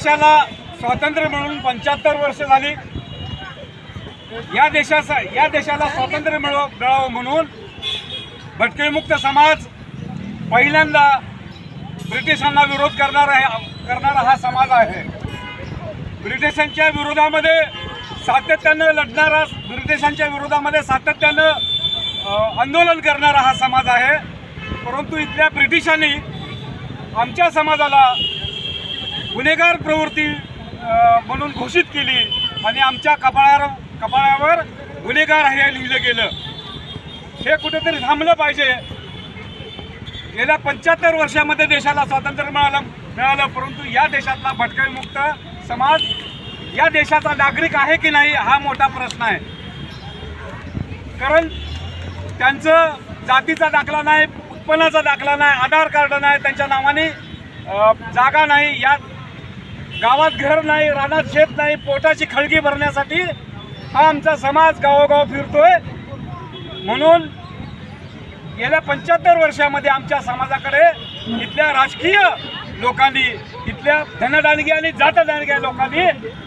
देशाला स्वातंत्र्य मिळून पंच्याहत्तर वर्ष झाली. या देशाचा या देशाला स्वातंत्र्य मिळव मिळावं म्हणून भटकेमुक्त समाज पहिल्यांदा ब्रिटिशांना विरोध करणारा आहे करणारा हा समाज आहे. ब्रिटिशांच्या विरोधामध्ये सातत्यानं लढणारा ब्रिटिशांच्या विरोधामध्ये सातत्यानं आंदोलन करणारा हा समाज आहे. परंतु इथल्या ब्रिटिशांनी आमच्या समाजाला गुन्हेगार प्रवृत्ती म्हणून घोषित केली आणि आमच्या कपाळावर कपाळावर गुन्हेगार हे लिहिलं गेलं. हे कुठेतरी थांबलं पाहिजे. गेल्या पंच्याहत्तर वर्षामध्ये देशाला स्वातंत्र्य मिळालं मिळालं परंतु या देशातला भटकळीमुक्त समाज या देशाचा नागरिक आहे की नाही हा मोठा प्रश्न आहे. कारण त्यांचं जातीचा दाखला नाही उत्पन्नाचा दाखला नाही आधार कार्ड नाही त्यांच्या नावाने जागा नाही या गावात घर नाही रानात शेत नाही पोटाची खळगी भरण्यासाठी हा आमचा समाज गावोगाव फिरतोय. म्हणून गेल्या पंच्याहत्तर वर्षामध्ये आमच्या समाजाकडे इथल्या राजकीय लोकांनी इथल्या धनदानगी आणि जातदानगी लोकांनी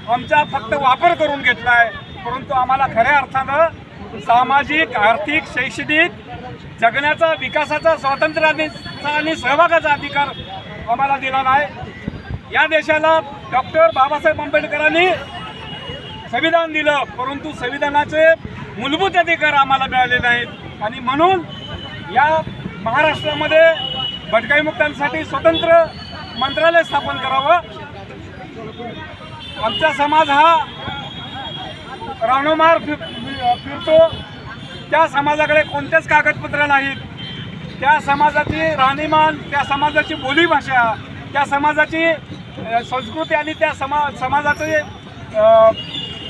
आमचा फक्त वापर करून घेतला आहे परंतु आम्हाला खऱ्या अर्थानं सामाजिक आर्थिक शैक्षणिक जगण्याचा विकासाचा स्वातंत्र्याचा आणि सहभागाचा अधिकार आम्हाला दिला नाही. या देशाला डॉक्टर बाबासाहेब आंबेडकरांनी संविधान दिलं परंतु संविधानाचे मूलभूत अधिकार आम्हाला मिळाले नाहीत आणि म्हणून या महाराष्ट्रामध्ये भटकाईमुक्तांसाठी स्वतंत्र मंत्रालय स्थापन करावं. आमचा समाज हा रावणोमार फिर फिरतो. त्या समाजाकडे कोणतेच कागदपत्र नाहीत. त्या समाजाची राहणीमान त्या समाजाची बोलीभाषा त्या समाजाची संस्कृती आणि त्या समा समाजाचे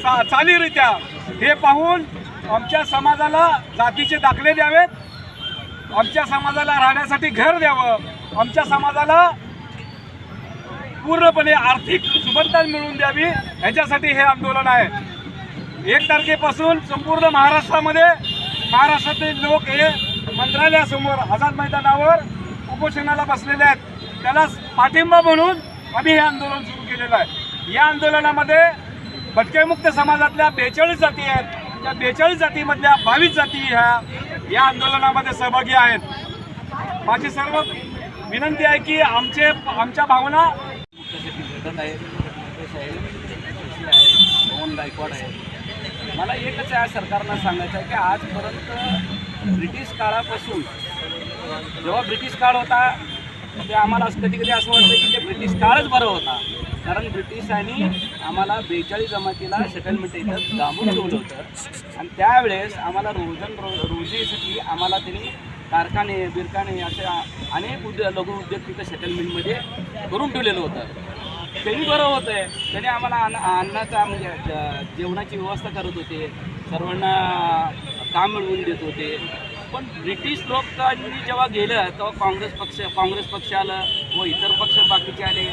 चा चालीरीत्या हे पाहून आमच्या समाजाला जातीचे दाखले द्यावेत. आमच्या समाजाला राहण्यासाठी घर द्यावं. आमच्या समाजाला पूर्णपणे आर्थिक सुबत्ता मिळवून द्यावी. ह्याच्यासाठी हे आंदोलन आहे. एक तारखेपासून संपूर्ण महाराष्ट्रामध्ये महाराष्ट्रातील लोक हे मंत्रालयासमोर आझाद मैदानावर उपोषणाला बसलेले आहेत. त्याला पाठिंबा म्हणून आम्ही हे आंदोलन सुरू केलेलं आहे. या आंदोलनामध्ये भटकेमुक्त समाजातल्या बेचाळीस जाती आहेत. त्या बेचाळीस जातीमधल्या बावीस जाती ह्या या आंदोलनामध्ये सहभागी आहेत. माझी सर्व विनंती आहे की आमचे आमच्या भावना भेटत आहे गायकवाड आहे मला एकच आहे सरकारनं सांगायचं आहे की आजपर्यंत ब्रिटिश काळापासून जेव्हा ब्रिटिश काळ होता ते आम्हाला असं कधी कधी असं वाटतं की ते ब्रिटिश काळच बरं होता. कारण ब्रिटिशांनी आम्हाला बेचाळीस जमातीला सेटलमेंट इथं दाबून ठेवलं होतं. आणि त्यावेळेस आम्हाला रोजन रो रोजीसाठी आम्हाला त्यांनी कारखाने बिरखाने असे अनेक उद्योग लघु उद्योग तिथं सेटलमेंटमध्ये करून ठेवलेलं होतं. त्यांनी बरं होतं आहे त्यांनी आम्हाला अन्न अन्नाचा म्हणजे जेवणाची व्यवस्था करत होते. सर्वांना काम मिळवून देत होते. पण ब्रिटिश लोकांनी जेव्हा गेलं तेव्हा काँग्रेस पक्ष काँग्रेस पक्ष आलं व इतर पक्ष बाकीचे आले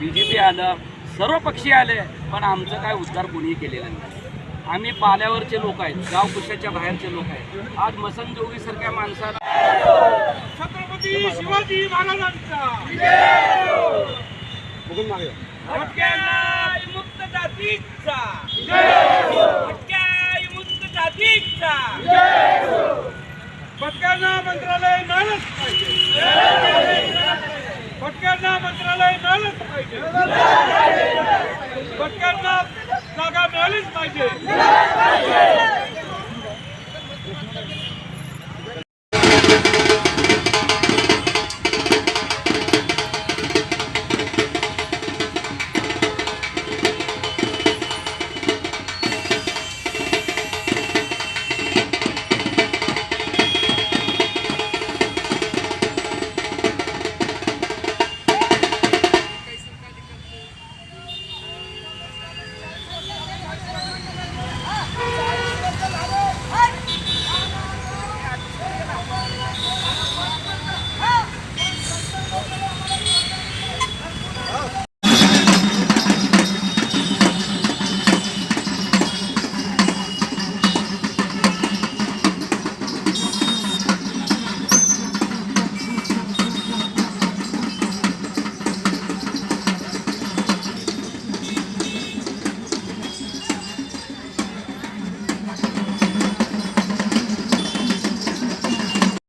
बी जे पी आलं सर्व पक्षी आले पण आमचं काय उद्धार कोणीही केलेला नाही. आम्ही पाल्यावरचे लोक आहेत गाव कुशाच्या बाहेरचे लोक आहेत. आज मसन जोगीसारख्या माणसाला छत्रपती शिवाजी महाराजांचा! फटक्यांना मंत्रालय मिळालंच पाहिजे. फटक्यांना मंत्रालय मिळालंच पाहिजे. फटक्यांना जागा मिळालीच पाहिजे.